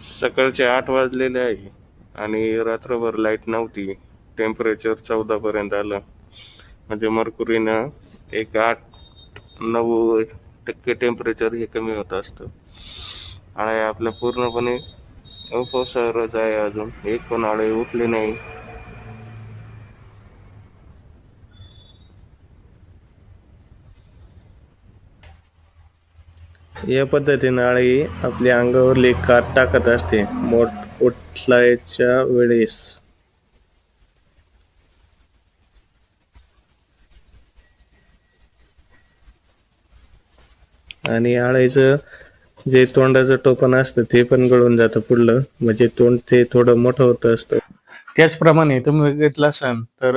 सकाळचे आठ वाजलेले आहे आणि रात्रभर लाइट नव्हती. टेम्परेचर चौदापर्यंत आलं. म्हणजे मरकुरीनं एक आठ नऊ टक्के टेम्परेचर हे कमी होत असतं. आणि आपलं पूर्णपणे उपसारच आहे अजून. एक पण आळे उठले नाही. या पद्धतीने आळी आपल्या अंगावरली कात टाकत असते. मोठ उठलायच्या वेळेस. आणि आळीचं जे तोंडाचं टोपण असतं ते पण गळून जातं पुढलं. म्हणजे तोंड ते थोडं मोठं होत असतं. त्याचप्रमाणे तुम्ही बघितलं असाल तर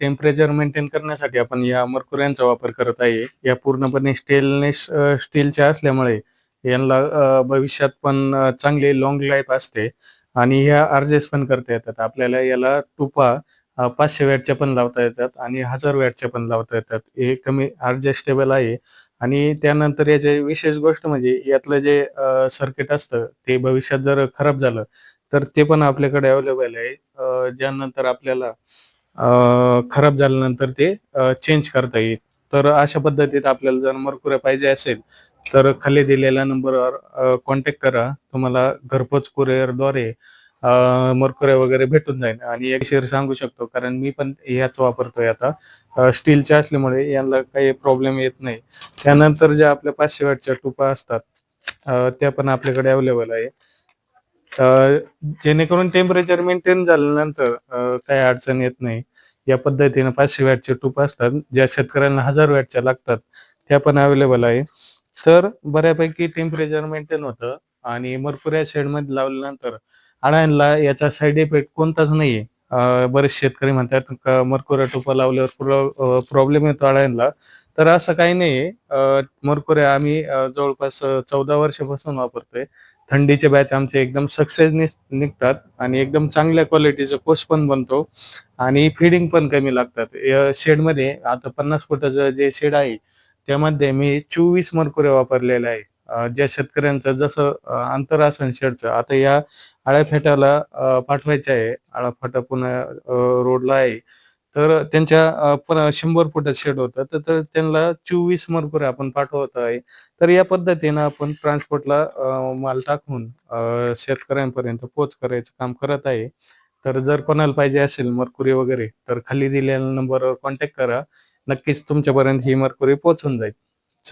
टेम्परेचर मेंटेन करण्यासाठी आपण या मरकुऱ्यांचा वापर करत आहे. या पूर्णपणे स्टेलनेस स्टीलच्या असल्यामुळे यांना भविष्यात पण चांगली लॉंग लाईफ असते आणि ह्या अर्जेस्ट पण करता येतात. आपल्याला याला टुपा पाचशे वॅटच्या पण लावता येतात आणि हजार वॅटच्या पण लावता येतात. हे कमी ऍडजस्टेबल आहे आणि त्यानंतर याचे विशेष गोष्ट म्हणजे यातलं जे सर्किट असतं ते भविष्यात जर खराब झालं तर ते पण आपल्याकडे अवेलेबल आहे. ज्यानंतर आपल्याला अ, खराब झाल्यानंतर ते चेंज करता येईल. तर अशा पद्धतीत आपल्याला जर मरकुऱ्या पाहिजे असेल तर खाली दिलेल्या नंबरवर कॉन्टॅक्ट करा. तुम्हाला घरपोच कुरिअरद्वारे मरकुऱ्या वगैरे भेटून जाईल. आणि एक शेअर सांगू शकतो कारण मी पण याच वापरतोय आता. स्टीलच्या असल्यामुळे यांना काही प्रॉब्लेम येत नाही. त्यानंतर ज्या आपल्या पाचशे वॅटच्या टुपा असतात त्या पण आपल्याकडे अवेलेबल आहे. जेणेकरून टेम्परेचर मेंटेन झाल्यानंतर काही अडचण येत नाही. या पद्धतीने पाचशे वॅटचे टूप असतात ज्या शेतकऱ्यांना हजार वॅटच्या लागतात त्या पण अवेलेबल आहे. तर बऱ्यापैकी टेम्परेचर मेंटेन होतं आणि मरकुऱ्या शेडमध्ये लावल्यानंतर अळ्यांना याचा साईड इफेक्ट कोणताच नाहीये. बरेच शेतकरी म्हणतात मरकुऱ्या टोपा लावल्यावर प्रॉब्लेम येतो अळ्यांना. तर असं काही नाहीये. मरकुऱ्या आम्ही जवळपास चौदा वर्षापासून वापरतोय. थंडीचे बॅच आमचे एकदम सक्सेस निघतात आणि एकदम चांगल्या क्वालिटीचा कोस पण बनतो आणि फिडिंग पण कमी लागतात. या शेडमध्ये आता पन्नास फुटाचं जे शेड आहे त्यामध्ये मी चोवीस मरकुऱ्या वापरलेल्या आहे. ज्या शेतकऱ्यांचं जसं अंतर असेल शेडचं आता या आळ्या फेट्याला पाठवायचं आहे. आळा फाटा पुन्हा रोडला आहे. तर त्यांच्या शंभर फुटात शेड होतं. तर तर त्यांना चोवीस मरकुऱ्या आपण पाठवत आहे. तर या पद्धतीनं आपण ट्रान्सपोर्टला माल टाकून शेतकऱ्यांपर्यंत पोच करायचं काम करत आहे. तर जर कोणाला पाहिजे असेल मरकुरी वगैरे तर खाली दिलेल्या नंबरवर कॉन्टॅक्ट करा. नक्कीच तुमच्यापर्यंत ही मरकुरी पोहोचून जाईल.